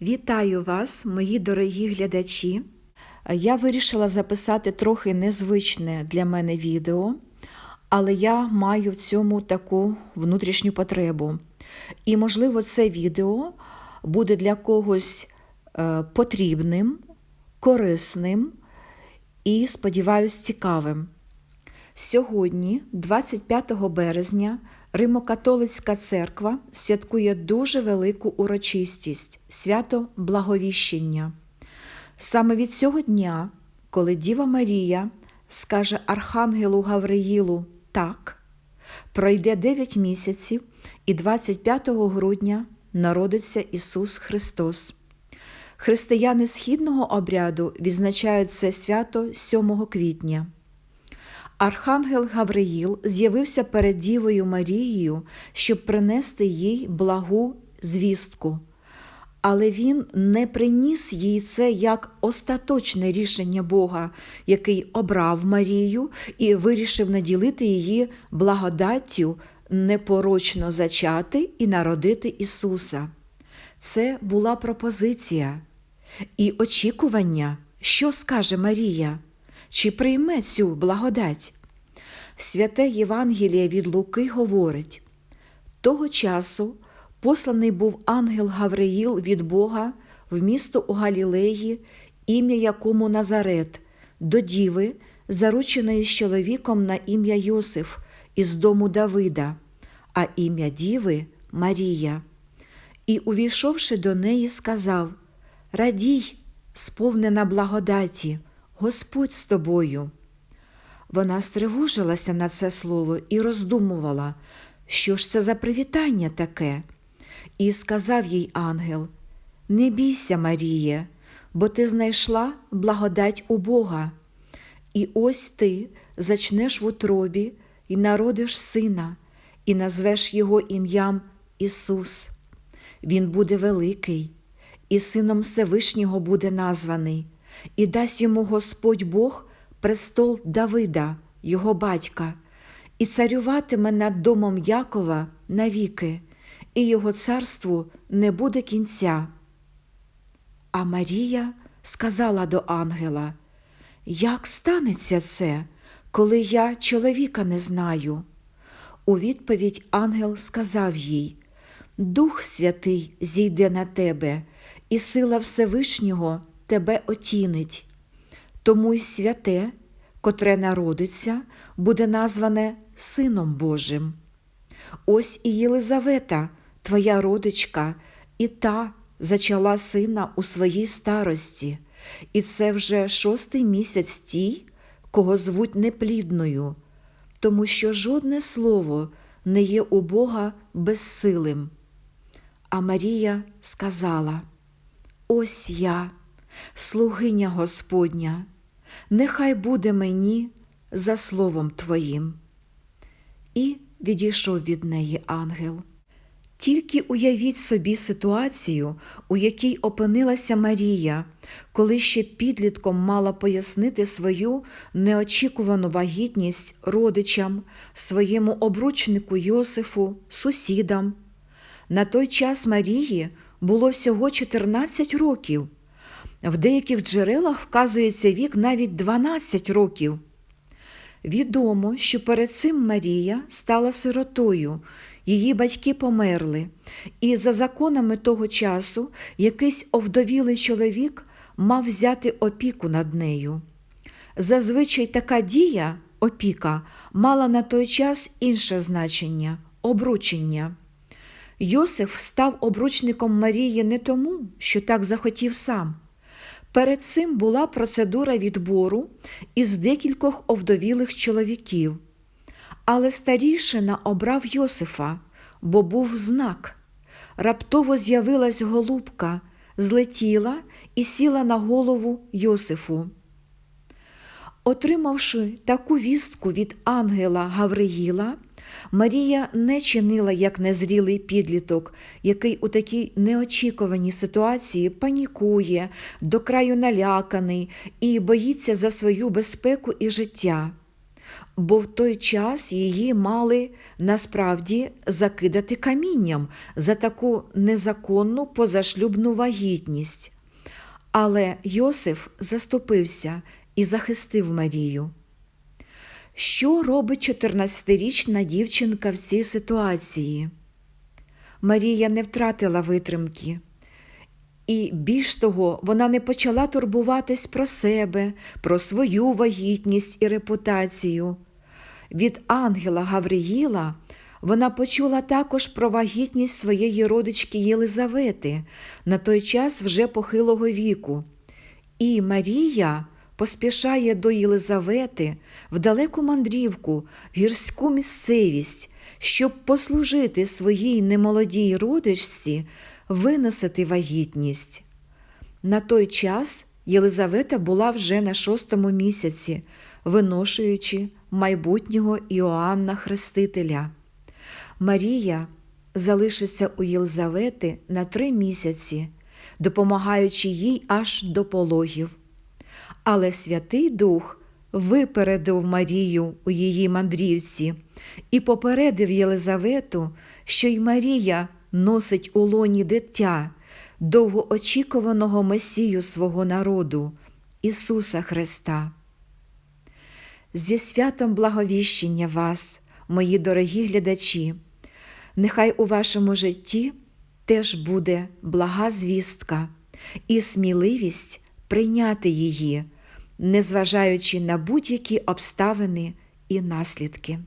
Вітаю вас, мої дорогі глядачі. Я вирішила записати трохи незвичне для мене відео, але я маю в цьому таку внутрішню потребу. І, можливо, це відео буде для когось е, потрібним, корисним і, сподіваюсь, цікавим. Сьогодні, 25 березня, Римокатолицька церква святкує дуже велику урочистість свято Благовіщення. Саме від цього дня, коли Діва Марія скаже Архангелу Гавриїлу так, пройде 9 місяців, і 25 грудня народиться Ісус Христос. Християни східного обряду відзначають це свято 7 квітня. Архангел Гавриїл з'явився перед Дівою Марією, щоб принести їй благу звістку. Але він не приніс їй це як остаточне рішення Бога, який обрав Марію і вирішив наділити її благодаттю непорочно зачати і народити Ісуса. Це була пропозиція і очікування, що скаже Марія, чи прийме цю благодать. Святе Євангеліє від Луки говорить: того часу посланий був ангел Гавриїл від Бога в місто у Галілеї, ім'я якому Назарет, до діви, зарученої з чоловіком на ім'я Йосиф із дому Давида, а ім'я діви Марія. І, увійшовши до неї, сказав: Радій, сповнена благодаті, Господь з тобою. Вона стривожилася на це слово і роздумувала, що ж це за привітання таке. І сказав їй ангел: Не бійся, Маріє, бо ти знайшла благодать у Бога. І ось ти зачнеш в утробі і народиш сина, і назвеш його ім'ям Ісус. Він буде великий, і сином Всевишнього буде названий, і дасть йому Господь Бог престол Давида, його батька, і царюватиме над домом Якова навіки, і його царству не буде кінця. А Марія сказала до ангела: Як станеться це, коли я чоловіка не знаю? У відповідь ангел сказав їй: Дух Святий зійде на тебе, і сила Всевишнього тебе отінить. Тому й святе, котре народиться, буде назване Сином Божим. Ось і Єлизавета, твоя родичка, і та зачала сина у своїй старості, і це вже шостий місяць тій, кого звуть неплідною, тому що жодне слово не є у Бога безсилим. А Марія сказала: Ось я, слугиня Господня, нехай буде мені за словом Твоїм. І відійшов від неї ангел. Тільки уявіть собі ситуацію, у якій опинилася Марія, коли ще підлітком мала пояснити свою неочікувану вагітність родичам, своєму обручнику Йосифу, сусідам. На той час Марії було всього 14 років. В деяких джерелах вказується вік навіть 12 років. Відомо, що перед цим Марія стала сиротою, її батьки померли, і за законами того часу якийсь овдовілий чоловік мав взяти опіку над нею. Зазвичай така дія, опіка, мала на той час інше значення обручення. Йосиф став обручником Марії не тому, що так захотів сам. Перед цим була процедура відбору із декількох овдовілих чоловіків. Але старішина обрав Йосифа, бо був знак. Раптово з'явилась голубка, злетіла і сіла на голову Йосифу. Отримавши таку вістку від ангела Гавриїла, Марія не чинила як незрілий підліток, який у такій неочікуваній ситуації панікує, до краю наляканий і боїться за свою безпеку і життя. бо в той час її мали насправді закидати камінням за таку незаконну позашлюбну вагітність. Але Йосиф заступився і захистив Марію. Що робить 14-річна дівчинка в цій ситуації? Марія не втратила витримки. І більш того, вона не почала турбуватись про себе, про свою вагітність і репутацію. Від ангела Гавриїла вона почула також про вагітність своєї родички Єлизавети, на той час вже похилого віку. І Марія поспішає до Єлизавети в далеку мандрівку, в гірську місцевість, щоб послужити своїй немолодій родичці виносити вагітність. На той час Єлизавета була вже на шостому місяці, виношуючи майбутнього Іоанна Хрестителя. Марія залишиться у Єлизавети на три місяці, допомагаючи їй аж до пологів. Але Святий Дух випередив Марію у її мандрівці і попередив Єлизавету, що й Марія носить у лоні дитя, довгоочікуваного Месію свого народу, Ісуса Христа. Зі святом благовіщення вас, мої дорогі глядачі, нехай у вашому житті теж буде блага звістка і сміливість прийняти її, незважаючи на будь-які обставини і наслідки.